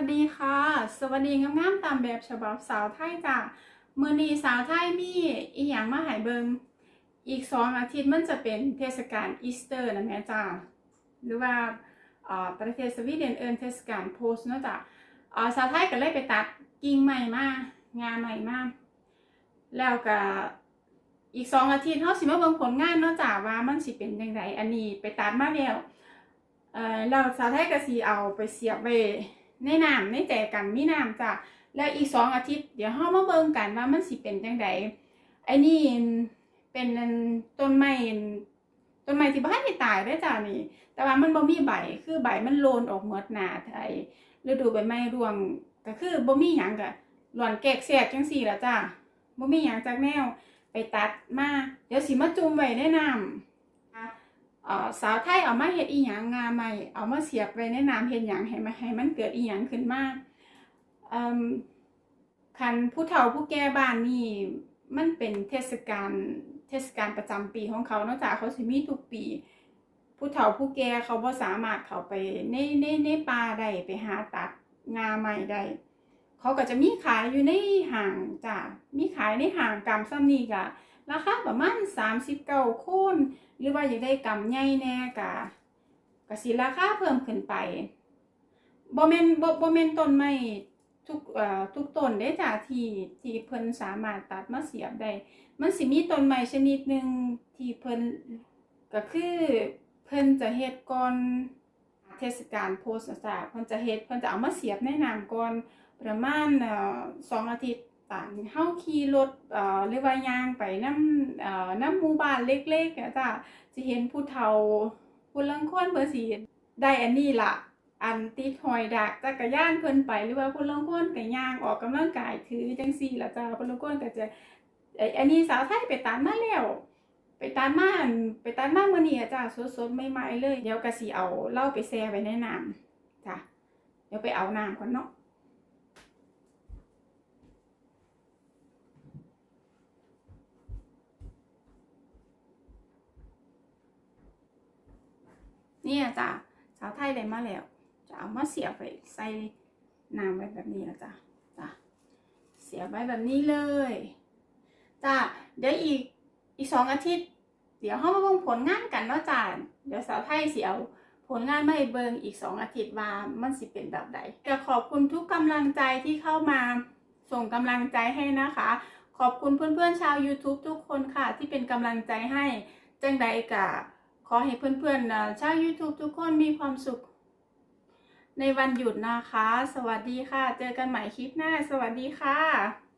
สดีค่ะ สวัสดีงามๆตามแบบฉบับสาวไทยจ้ะมือนีสาวไทยมีอีหยังมาให้เบิงอีกสองอาทิตย์มันจะเป็นเทศกาลอีสเตอร์นะแม่จ้าหรือว่าประเทศสวีเดนเอิ้นเทศกาลโพสเนาะจ้ะอ่าสาวไทยก็เลยไปตัดกิ่งใหม่มางานใหม่มาแล้วก็อีกสองอาทิตย์เฮาสิมาเบิ่งผลงานเนาะจ้ะว่ามันสิเป็นจังไดอันนี้ไปตัดมาแล้วเออเราสาวไทยก็สีเอาไปเสียบไว้ ในน้ำในแจกันมีน้ำจ้ะแล้วอีกสองอาทิตย์เดี๋ยวเฮามาเบิ่งกันว่ามันสิเป็นจังไดไอ้นี่เป็นต้นไม้ต้นไม้ที่บ้านได้ตายได้จ้ะนี่ แต่ว่ามันบ่มีใบคือใบมันโลนออกหมดหนาไทยฤดูใบไม้ร่วงก็คือบ่มีหยังก็หล่อนแกกแสกจังซี่ล่ะจ้ะบ่มีหยังจากแนวไปตัดมาเดี๋ยวสิมาจุ่มไว้ในน้ำ สาวไทยเอามาเฮ็ดอีหยังงาใหม่เอามาเสียบไว้ในน้ำเฮ็ดหยังให้มันให้มันเกิดอีหยังขึ้นมาเอ่อคันผู้เฒ่าผู้แก่บ้านนี่มันเป็นเทศกาลเทศกาลประจำปีของเขาเนอกจากเขาสิมีทุกปี ผู้เฒ่าผู้แก่เขาบ่สามารถเขาไปในในในป่าได้ไปหาตัดงาใหม่ได้เขาก็จะมีขายอยู่ในห้างจ้ะมีขายในห้างกำซ้ำนี่ก็ ราคาประมาณ39คูณหรือว่าอยากได้กำใหญ่แน่กะกะสิราคาเพิ่มขึ้นไปบ่แม่นบ่บ่แม่นต้นไม้ทุกเอ่อทุกต้นเด้จ้ะที่ที่เพิ่นสามารถตัดมาเสียบได้ มันสิมีต้นไม้ชนิดหนึ่งที่เพิ่นก็คือเพิ่นจะเฮ็ดก่อนเทศกาลโพสต์จ้ะเพิ่นจะเฮ็ดเพิ่นจะเอามาเสียบในน้ำก่อนประมาณเอ่อสองอาทิตย์ ตามเฮาขี่รถเอ่อหรือว่ายางไปน้ำเอ่อน้ำหมู่บ้านเล็กๆอะจ้ะสิเห็นผู้เฒ่าผู้ลังคนเพิ่นสิได้อันนี้ล่ะ อันติดหอยดักจักรยานเพิ่นไปหรือว่าผู้ลังคนก็ย่างออกกำลังกายถือจังซี่ล่ะจ้ะผู้ลังคนก็จะไอ้อันนี้สาวไทยไปตัดมาแล้วไปตัดมาอันไปตัดมามื้อนี้อะจ้ะสดๆใหม่ๆเลย เดี๋ยวก็สิเอาเหล้าไปแช่ไว้ในน้ำจ้ะเดี๋ยวไปเอาน้ำก่อนเนาะ เนี่ยจ้ะสาวไทยได้มาแล้ว จะเอามาเสียบไปใส่น้ำไว้แบบนี้นะจ้ะจ้ะเสียบไว้แบบนี้เลยจ้ะเดี๋ยวอีกอีกสองอาทิตย์ เดี๋ยวเรามาเบิ่งผลงานกันเนาะจ้ะเดี๋ยวสาวไทยเสียเอาผลงานไมาให้เบิงอีกสองอาทิตย์ว่ามันสิเป็นแบบใดก็ขอบคุณทุกกำลังใจที่เข้ามาส่งกำลังใจให้นะคะ ขอบคุณเพื่อนๆชาว YouTube ทุกคนค่ะที่เป็นกำลังใจให้จังใดกะ ขอให้เพื่อนๆชาว YouTube ทุกคนมีความสุข ในวันหยุดนะคะ สวัสดีค่ะ เจอกันใหม่คลิปหน้า สวัสดีค่ะ